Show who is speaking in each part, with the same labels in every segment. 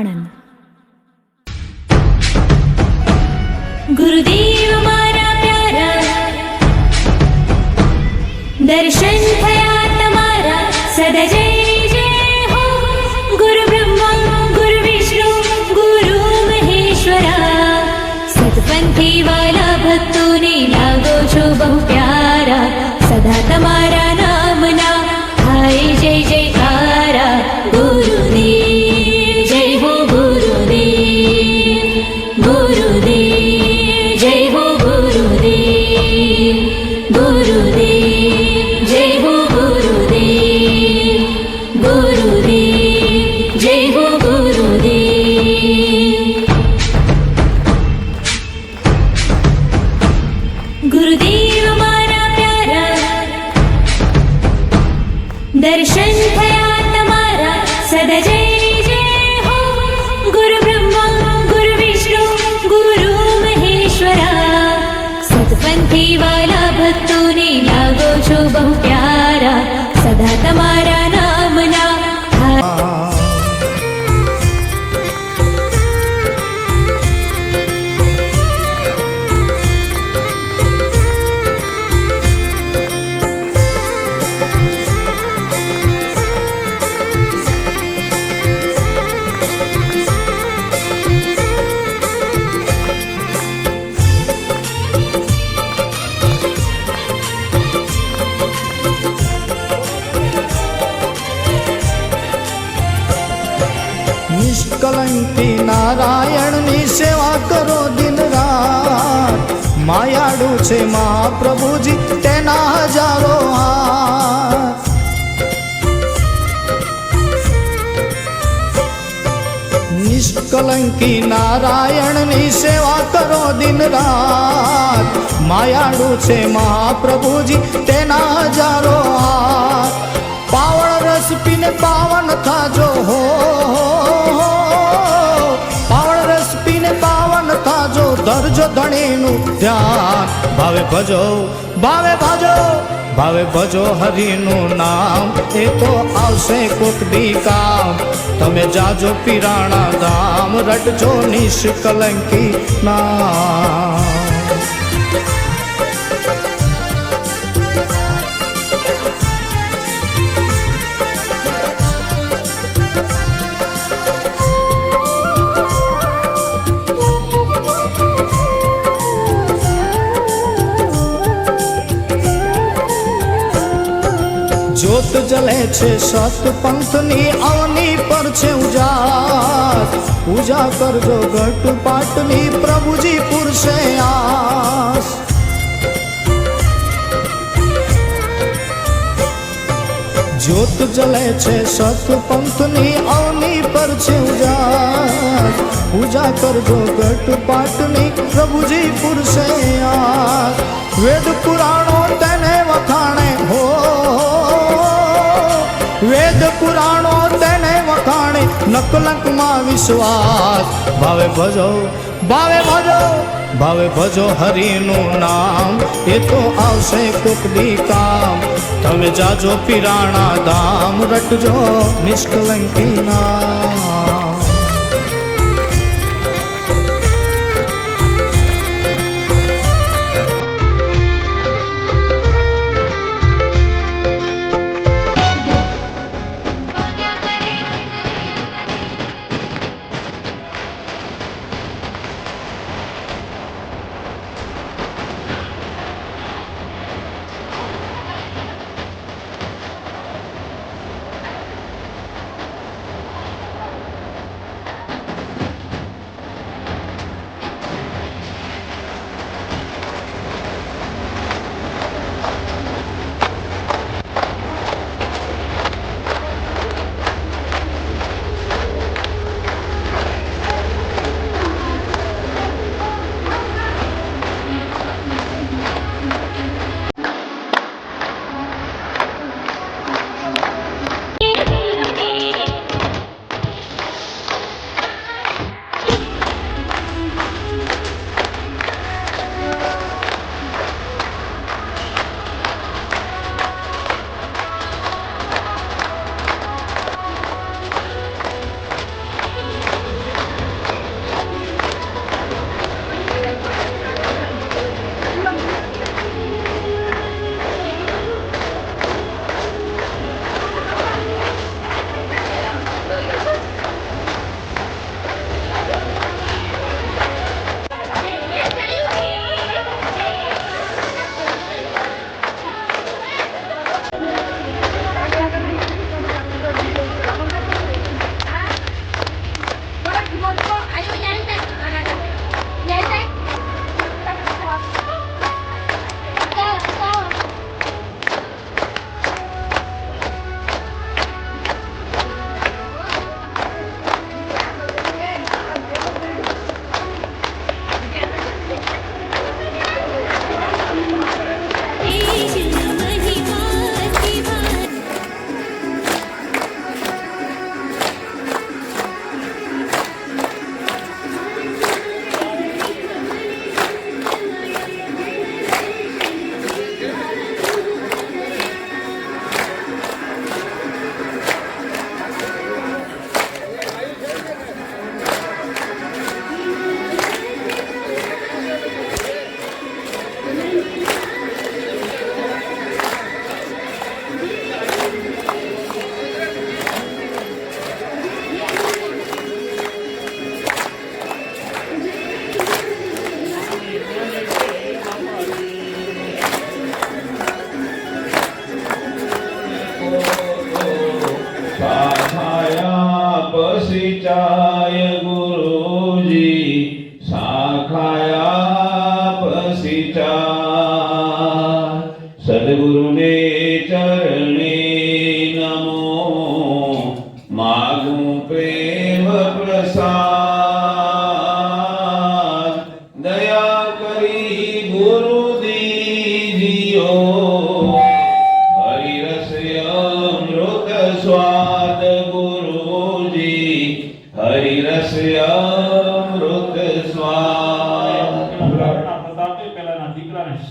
Speaker 1: આણંદ
Speaker 2: ગુરુદેવ
Speaker 3: માયાડુ છે મહાપ્રભુજી તેના હજારો હાથ. નિષ્કલંકી નારાયણની સેવા કરો દિન રાત. માયાડુ છે મહાપ્રભુજી તેના હજારો હાથ. પાવળ રસ પીને પાવન થાજો હો. ધરજો ધણીનું ધ્યાન. ભાવે ભજો ભાવે ભજો ભાવે ભજો હરિનું નામ. એ તો આવશે કોક કામ. તમે જાજો પીરાણા ધામ, રટજો નિષ્કલંકી નામ. જ્યોત જલે છે સત પંથની અવની પર છે ઉજાસ. પૂજા કરજો ઘટ પાટની પ્રભુજી પુરશે આસ. જ્યોત જલે છે સત પંથની અવની પર છે ઉજાસ. પૂજા કરજો ઘટ પાટની પ્રભુજી પુરશે આસ. વેદ પુરાણો તેને વખાણે હો. વેદ પુરાણો તેને વખાણે નકલંકમાં વિશ્વાસ. ભાવે ભજો ભાવે ભજો ભાવે ભજો હરિનું નામ. એ તો આવશે કુકડી કામ. તમે જાજો પીરાણા ધામ રટજો નિષ્કલંકી નામ.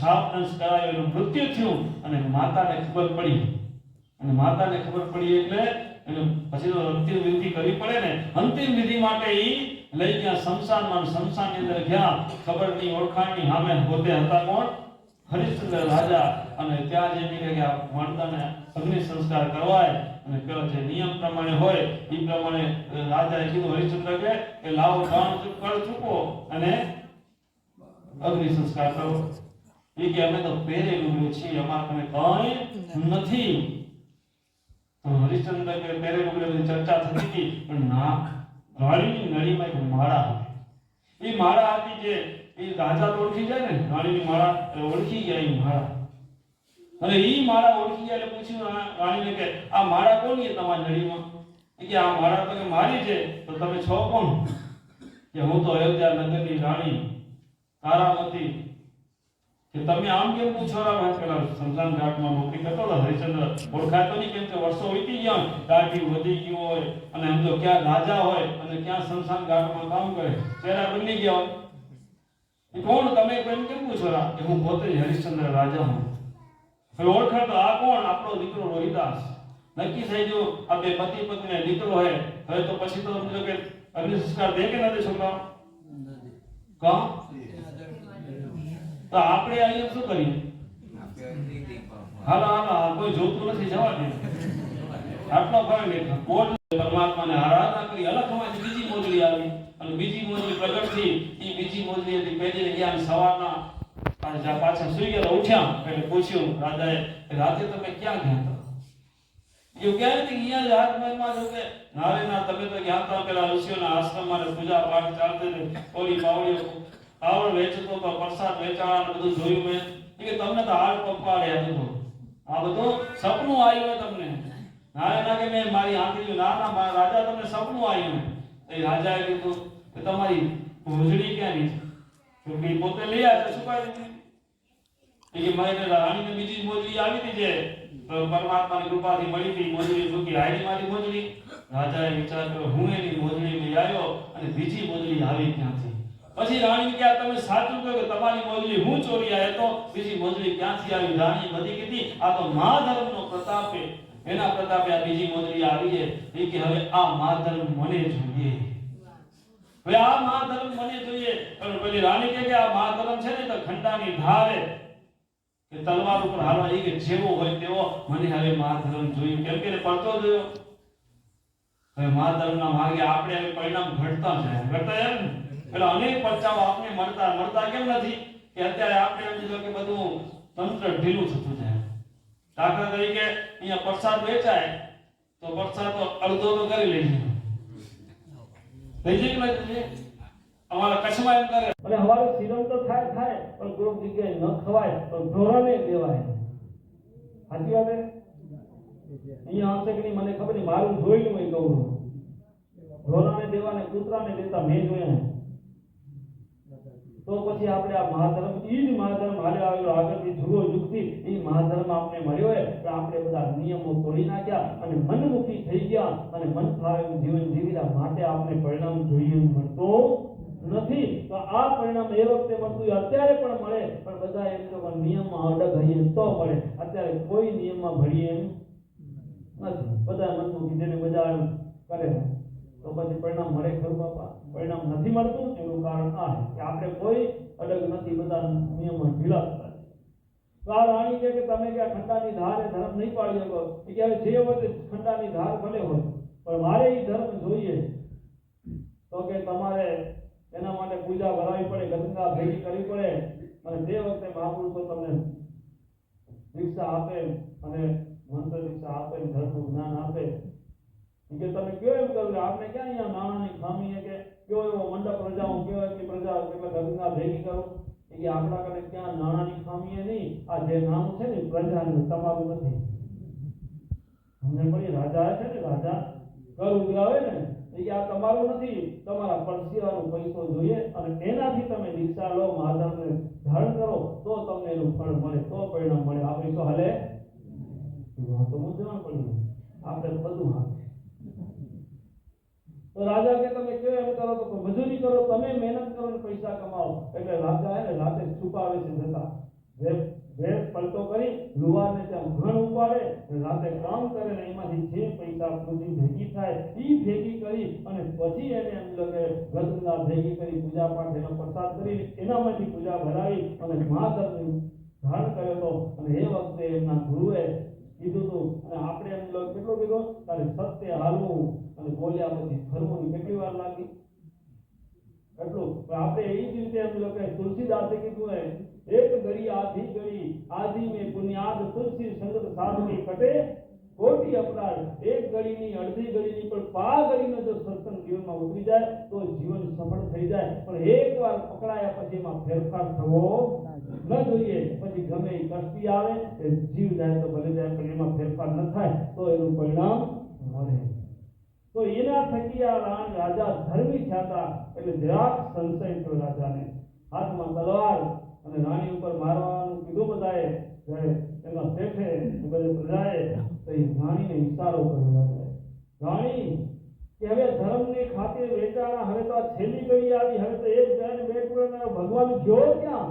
Speaker 4: શાપ કરાયો એનું મૃત્યુ થયું અને માતાને ખબર પડી. અને માતાને ખબર પડી એટલે શમશાનમાં શમશાનની અંદર ગયા, ખબરની ઓળખાણની સામે પોતે હતા કોણ? હરિશ્ચંદ્ર રાજા. અને ત્યાં જે નીકળી ગયા માણસાને અગ્નિ સંસ્કાર કરવાય અને પેલો જે નિયમ પ્રમાણે હોય, એ પ્રમાણે રાજાએ કીધું, હરિશ્ચંદ્ર કે કે લાવો દાન કર ચૂકો અને અગ્નિ સંસ્કાર કરો. એ કે, અમે તો પહેરેલું છીએ, અમારે તમે કઈ નથી. તો હરિશ્ચંદ્ર કે, પહેરેલું ચર્ચા થતી હતી, પણ ના રાણીની નળીમાં એક માળા હતી એ માળા હતી જે એ રાજા તો ઓળખી જાય ને રાણીની માળા એટલે ઓળખી ગયા એ માળા. અને એ માળા ઓળખી ગયા એટલે પૂછ્યું રાણીને કે, આ માળા કોની તમારી નળીમાં? કે, આ માળા તો મારી છે, તો તમે છો કોણ? કે હું તો અયોધ્યા નગરની રાણી, તારામતી કે તમે આમ કેમ પૂછો રામ આજ પેલા સમજાન ઘાટમાં નોકરી કરતો હતો હરિચંદ્ર ઓળખાતો નહીં કેમ કે વર્ષો વીતી ગયા દાઢી વધી ગયું હોય અને એમ તો ક્યાં રાજા હોય અને ક્યાં શમશાન ઘાટમાં કામ કરે? ચહેરા બની ગયા હોય. કોણ? તમે એમ કેમ પૂછો રા કે હું પોતે જ હરિશ્ચંદ્ર રાજા હું. હવે ઓળખાતો આ કોણ? આપણો દીકરો રોહિદાસ. નક્કી થઈ ગયું આ બે પતિ પત્ની દીકરો હે. હવે તો પછી તો સમજો કે અગ્નિ સંસ્કાર દે કે નથી છોકરા કા? તો આપણે અહીંયા શું કરીએ? હાલો હાલો કોઈ જોતું નથી, જવા દે. આટલો ફરક નહીં. કોટ પરમાત્માને આરાધના કરી અલગમાંથી બીજી મોજડી આવી. અને બીજી મોજડી પ્રગટ થઈ એ બીજી મોજડી હતી પેલી ગયા અને સવારના પાછા સુઈ ગયા ઉઠ્યા. એટલે પૂછ્યું રાજાએ રાતે તમે ક્યાં ગયા હતા? જો ક્યાં નથી અહીંયા હાથમાં જો કે નારે તમે તો ગયા હતા પેલા ઋષિઓના આશ્રમમાં પૂજા પાઠ ચાલતી હતી ઓલી પાવડીઓ આવડ વેચતો તો પ્રસાદ વેચાણ બધું જોયું મેં. કે તમને તો હાડ રહ્યા બધું આ બધું સપનું આવ્યું તમને. નારે કે મેં મારી આંખી ના ના મારા રાજા, તમને સપનું આવ્યું એ રાજાએ કીધું કે તમારી ભોજડી ક્યાંની છે? તો કે પોતે લઈ આવ્યા શું કહે એ કે મારે રાણીને બીજી મોજડી આવી હતી જે. પરમાત્માની કૃપાથી મળી હતી. મોજડી સુખી. આયરી મારી મોજડી. રાજાએ વિચાર કર્યો, હું એની મોજડી લઈ આવ્યો અને બીજી મોજડી આવી ક્યાંથી? પછી રાણી કે તમે સાચું કહ્યું કે તમારી મોજડી હું ચોરી આવ્યો તો બીજી મોજડી ક્યાંથી આવી? રાણી બધી કીધી, આ તો મહાધર્મનો પ્રતાપ. એના પ્રતાપે આ બીજી મોજડી આવી છે. એ કે હવે આ મહાધર્મ મને જોઈએ. હવે આ મહાધર્મ મને જોઈએ. પણ પેલી રાણી કે આ મહાધર્મ છે ને તો ખંડાની ધારે. કે તલવાર ઉપર હાલવા એ કે જેવો હોય તેવો મને હવે મહાધર્મ જોયું કેમ કે પડતો જોયો. હવે મહાધર્મના માર્ગે આપણે હવે પરિણામ ઘટતા જાય. ઘટતા જાય ને? પેલા અનેક પરચાઓ આપને મળતા મળતા કેમ નથી? કે અત્યારે આપણે એમ કે બધું તંત્ર ઢીલું થતું જાય. દાખલા તરીકે અહીંયા પ્રસાદ વેચાય, તો પ્રસાદ અડધો તો કરી લઈએ થઈ જાય કે નહીં અમારા કચ્છમાં એમ કરે. અને અમારો સિરમ તો થાય થાય, પણ કોઈક જગ્યાએ ન ખવાય તો ઢોરાને દેવાય સાચી વાત અહીંયા આવશે કે મને ખબર નહીં. મારું જોયેલું હોય છું. ઢોરાને દેવાને કૂતરાને દેતા મેં જોયા. તો પછી આપણે આ મહાધર્મ, ઈ જ મહાધર્મ હાલે આવેલો, આગળથી જુઓ જુગથી એ મહાધર્મ આપણે મળ્યો હોય તો આપણે બધા નિયમો તોડી નાખ્યા અને મનમુખી થઈ ગયા અને મન ફાવેલું જીવન જીવ્યા માટે આપણે પરિણામ જોઈએ મળતો નથી. તો આ પરિણામ એ વખતે મળતું અત્યારે પણ મળે, પણ બધા એમ તો નિયમમાં અડગ હઈએ તો મળે. અત્યારે કોઈ નિયમમાં ભળીએ એમ નથી. બધા મનમુખી જેને બધા કરે પરિણામ મળે ખરું બાપા પરિણામ નથી મળતું, એનું કારણ આ છે કે આપણે કોઈ અડગ નથી બધા નિયમો ઢીલા થતા. તો આ રાણી કે તમે કે ખંડાની ધારે ધર્મ નહીં પાડી શકો, એ કે હવે જે હોય ખંડાની ધાર ભલે હોય, પણ મારે એ ધર્મ જોઈએ તો કે તમારે એના માટે પૂજા ભરાવી પડે, ગંગા ભેગી કરવી પડે, અને તે વખતે મહાપુરુષો તમને દીક્ષા આપે, અને મંત્ર દીક્ષા આપે, ધર્મનું જ્ઞાન આપે કે તમે કયો એમ કહ્યું આપણે ક્યાં અહીંયા નાણાંની ખામી છે કે કયો એવો મંડપ રજાઓ કયો એટલી પ્રજા એટલે ગંગા ભેગી કરો? એ આપણા કને ક્યાં નાણાની ખામી નહીં? આ જે નામ છે ને પ્રજાનું, તમારું નથી. અમને પડી રાજા છે ને, રાજા કર ઉઘરાવે ને, એ આ તમારું નથી, તમારા પરસેવાનો પૈસો જોઈએ અને એનાથી તમે દીક્ષા લો મહાધર્મને ધારણ કરો, તો તમને એનું ફળ મળે, તો પરિણામ મળે. આ પૈસો હાલે? આ તો પડી. આપણે બધું હાલે. તો રાજા કે તમે કેવો એમ કરો તો મજૂરી કરો, તમે મહેનત કરો ને પૈસા કમાવો. એટલે રાજા એને રાતે છુપાવે છે જતા. ભેસ પલટો કરી લુવાને ત્યાં ઘણ ઉપાડે રાતે કામ કરે ને એમાંથી જે પૈસા પૂંજી ભેગી થાય એ ભેગી કરી અને પછી એને એમ લગે ગંગા ભેગી કરી પૂજા પાઠ એનો પ્રસાદ કરી એનામાંથી પૂજા ભરાવી અને મહાધર્મ ધારણ કર્યો હતો. અને એ વખતે એમના ગુરુએ કીધું હતું અને આપણે એમ કેટલો કીધો? તારે સત્ય હાલવું અને બોલ્યા પછી ફરવું કેટલી વાર લાગી? એટલું. આપણે એ જ રીતે એમ લોકો તુલસીદાસે કીધું એમ, એક ગળી આધી ગળી આધી મેં પુન્યાદ તુલસી સંગત સાધની કટે ખોટી અપરાધ. એક ગળીની, અડધી ગળીની પણ પા ગળીનો જો સત્સંગ જીવનમાં ઉતરી જાય, તો જીવન સફળ થઈ જાય. પણ એકવાર પકડાયા પછી એમાં ફેરફાર થવો ન જોઈએ. પછી ગમે એ કષ્ટી આવે, એ જીવ જાય તો ભલે જાય, પણ એમાં ફેરફાર ન થાય, તો એનું પરિણામ મળે. તો એના થકી આ રાણ રાજા ધર્મી થયા હતા એટલે જરાક સંશય થયો રાજાને હાથમાં તલવાર અને રાણી ઉપર મારવાનું કીધું બધાએ. એના શેઠે બધે પ્રજાએ તો એ રાણીને ઈશારો કર્યો રાજાએ રાણી કે હવે ધર્મની ખાતે વેચાણા હવે તો આ છેલ્લી ગળી આવી, હવે તો એક જણ બે ટુકડા ભગવાન ગયો ક્યાં?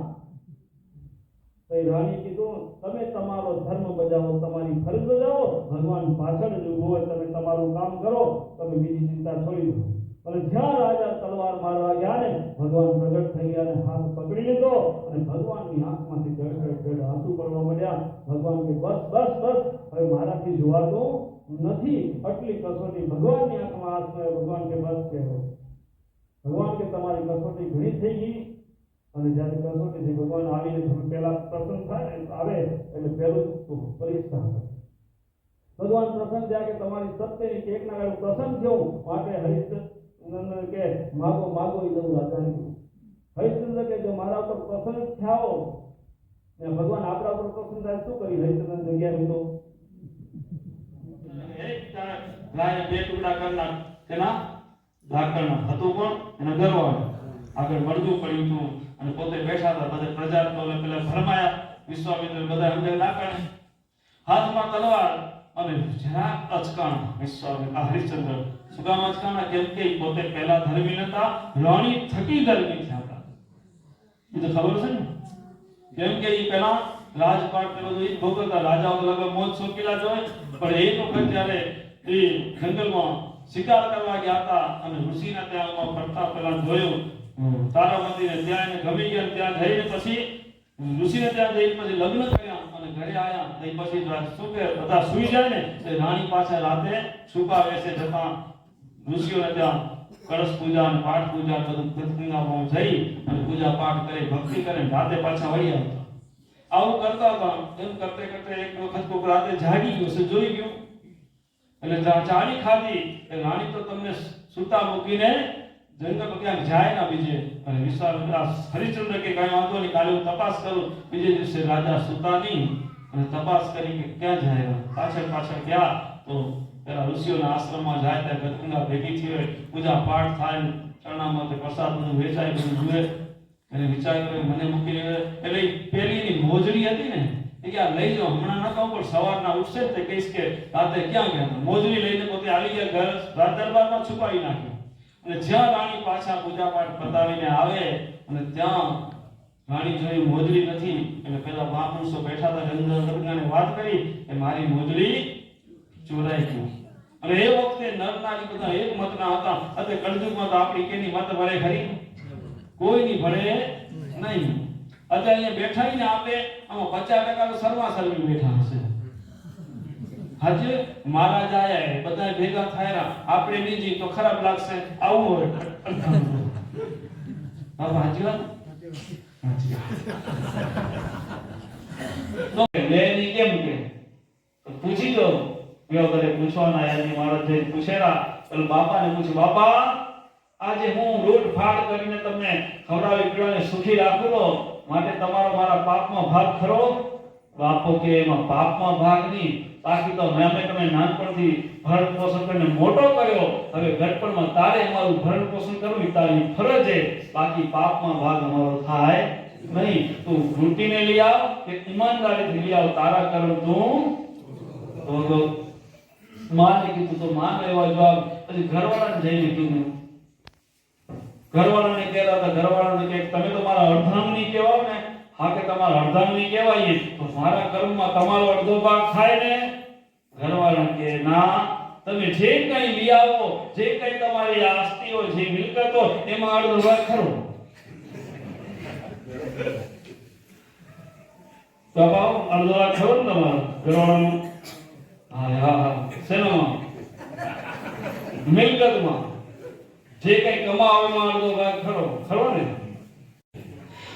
Speaker 4: તો રાણી કીધું, તમે તમારો ધર્મ બજાવો, તમારી ફરજ બજાવો, ભગવાન પાછળ જ ઊભો તમે તમારું કામ કરો, તમે બીજી ચિંતા છોડી દો. અને જ્યાં રાજા તલવાર મારવા ગયા ને, ભગવાન પ્રગટ થઈ ગયા અને હાથ પકડી લીધો અને ભગવાનની આંખમાંથી જળ આંસુ પડવા મળ્યા ભગવાન કે, બસ બસ બસ, હવે મારાથી જોવાતું નથી. આટલી કસોટી ભગવાનની આંખમાં હાથ આવ્યા. ભગવાન કે, બસ, કહેવો. ભગવાન કે, તમારી કસોટી ઘણી થઈ ગઈ. અને જ્યારે કસોટીથી ભગવાન આવીને થોડું પહેલા પ્રસન્ન થાય આવે, એટલે પહેલું પરીક્ષા ભગવાન પ્રસન્ન થયા કે, તમારી સત્યની એકના ગાળે પ્રસન્ન થયું. માટે હરિશ્ચંદ્ર કે માગો માગો એ દઉં રાજાને કીધું. હરિશ્ચંદ્ર કે જો મારા ઉપર પ્રસન્ન થયા ને ભગવાન આપણા ઉપર પ્રસન્ન થાય, શું કરી હરિશ્ચંદ્ર જગ્યા હતો ગાયને બે ટુકડા કરના તેના ઢાંકણના. હતું કોણ? એના ગરવાળો આગળ મળતું પડ્યું હતું અને પોતે બેઠા બધા પ્રજા તો પેલા ફરમાયા વિશ્વામિત્ર બધા સમજાય ના હાથમાં તલવાર અને જરા અચકાણા. વિશ્વામિત્ર હરિશ્ચંદ્ર અચકાણા કેમ કે પોતે પહેલા ધર્મી નતા રાણી થકી ધર્મી થયા હતા એ તો ખબર છે ને? કેમ કે એ પહેલા રાજપાટ પેલો તો ઈ ભોગવતા રાજાઓ લગભગ મોજ શોકીલા જોય પણ એક વખત જ્યારે એ જંગલમાં શિકાર કરવા ગયા હતા અને ઋષિના ત્યાં ફરતા પહેલા જોયું તારામતીને ત્યાં એને ગમી ગયા ત્યાં જઈને પછી ઋષિને ત્યાં જઈને પછી લગ્ન કર્યા અને ઘરે આયા તે પછી શું કે બધા સુઈ જાય ને રાણી પાસે રાતે છુપા છે જતા ઋષિઓને હતા, કળશ પૂજા અને પાઠ પૂજા બધું ગંગામાં જઈ અને પૂજા પાઠ કરી, ભક્તિ કરી રાતે પાછા વળી આવતા આવું કરતા હતા, એમ કરતે કરતે એક વખત કોક રાતે જાગી ગયો છે જોઈ ગયો? એટલે ચાળી ખાધી એ રાણી તો તમને સૂતા મૂકીને જંગલ ક્યાંક જાય ના બીજે. અને આ હરિશ્ચંદ્ર કે કાંઈ વાંધો નહીં, કાલે હું તપાસ કરું, બીજે દિવસે રાજા સૂતા નહીં. અને તપાસ કરી કે ક્યાં જાય પાછળ પાછળ ગયા તો પેલા ઋષિઓના આશ્રમમાં જાય ત્યાં ગંગા ભેગી થઈ પૂજા પાઠ થાય, ચરણામાં પ્રસાદ બધું વેચાય, બધું જુએ. અને વિચાર કર્યો, મને મૂકી એટલે પેલી એની મોજડી હતી ને, એ કે લઈ જાઓ, હમણાં ન કહું પણ સવારના ઉઠશે તે કહીશ કે રાતે ક્યાં ગયા? મોજડી લઈને પોતે આવી ગયા, ઘર રાજ દરબારમાં છુપાવી નાખ્યો. અને જ્યાં રાણી પાછા પૂજા પાઠ પતાવીને આવે, અને ત્યાં રાણી જોઈ મોજડી નથી, એટલે પેલા મહાપુરુષો બેઠા હતા ગંગા વાત કરી, કે મારી મોજડી ચોરાઈ ગયું. અને એ વખતે નર નારી બધા એક મતના હતા. અને કળજુગમાં તો આપણી કેની મત ભરે ખરી? કોઈની ભરે નહીં. અત્યારે અહીંયા બેઠા ને આપે, આમાં પચાસ ટકા તો સર્વા સર્વી બેઠા હશે. આજે મહારાજ આયા બધા ભેગા થયા આપણે બીજી તો ખરાબ લાગશે. આવું હોય. હાજી વાત? તો કેમ પૂછી દો કયો કરે પૂછવાના યાદી માણસ જઈને પૂછેલા એટલે બાપાને પૂછ્યું, બાપા, આજે હું રોટ ફાટ કરીને તમને ખવડાવી પીવડાવીને સુખી રાખું માટે તમારો મારા પાપમાં ભાગ ખરો? બાપો કે, એમાં પાપમાં ભાગ નહીં, બાકી તો મેં તમે નાનપણથી ભરણ પોષણ કરીને મોટો કર્યો. હવે ઘટપણમાં તારે અમારું ભરણ પોષણ કરવું, તારી ફરજ. છે બાકી પાપમાં ભાગ અમારો થાય નહીં. તું વૃત્તિને લઈ આવ કે ઈમાનદારીથી લઈ આવ, તારા કર્મ તું ભોગવ. માને કીધું તો માં એવા જવાબ. પછી ઘરવાળાને જઈને કીધું. ઘરવાળાને કહેતા હતા, ઘરવાળાને કે તમે તો મારા અર્ધાંગની કહેવાય ને. હા કે તમારા અર્ધાંગની કહેવાય તો મારા કર્મમાં તમારો અડધો ભાગ થાય ને. ઘરવાળા કે ના, તમે જે કંઈ લઈ આવો, જે કંઈ તમારી આસ્તી હોય જે મિલકત એમાં અડધો ભાગ ખરો. બાપા અડધો ભાગ ખરો તમારો ઘરવાળાનો? હા હા શેનામાં મિલકતમાં. જે કઈ કમાવામાં ખરો ખરો ને?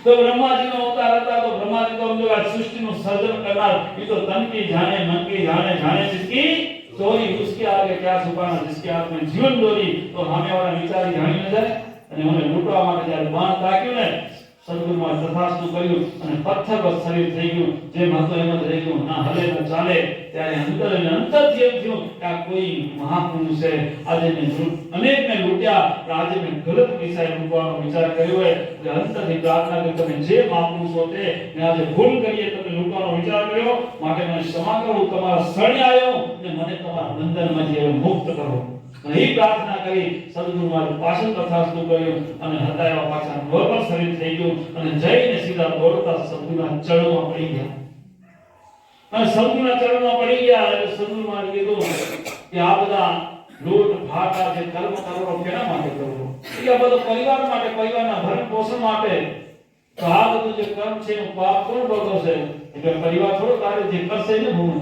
Speaker 4: તો બ્રહ્માજીનો અવતાર હતા, તો બ્રહ્માજી તો સમજો આ સૃષ્ટિનું સર્જન કરનાર. એ તો તનકી જાણે, મનકી જાણે જાણે જિસકી ચોરી ઉસકે આગે ક્યાં છુપાના જિસકે આપને જીવન દોરી. તો સામે વાળા વિચારી જાણી ન જાય અને મને લૂંટવા માટે જ્યારે બાણ તાક્યું ને સદગુરુમાં તથાસ્તુ કર્યું અને પથ્થર શરીર થઈ ગયું. જેમ હતું એમ જ રહી ગયું. ના હલે ના ચાલે. ત્યારે અંતર અને અંતરથી એમ થયું કે આ કોઈ મહાપુરુષ આજે મેં અનેકને લૂંટ્યા આજે મેં ગલત દિશાએ લૂંટવાનો વિચાર કર્યો હોય એટલે અંતરથી પ્રાર્થના કરી તમે જે મહાપુરુષો તે મેં આજે ભૂલ કરીએ તમે લૂંટવાનો વિચાર કર્યો. માટે મને ક્ષમા કરો. હું તમારા શરણે આવ્યો અને મને તમારા બંધનમાંથી મુક્ત કરો. એ પ્રાર્થના કરી સદગુરુ મારું પાછળ તથાસ્તુ કર્યું અને હતા એવા પાછા નોર્મલ શરીર થઈ ગયું અને જઈને સીધા દોડતા સદગુરુના ચરણમાં પડી ગયા. અને સદગુરુના ચરણમાં પડી ગયા એટલે સદગુરુ મારે કીધું કે આ બધા લોટ, ભાટા જે કર્મ કરો કેના માટે કરવો? એ આ બધો પરિવાર માટે, પરિવારના ભરણ પોષણ માટે. તો આ બધું જે કર્મ છે, એનું પાપ કોણ ભોગવશે? એટલે પરિવાર થોડો કાર્ય જે કરશે ને ભૂણ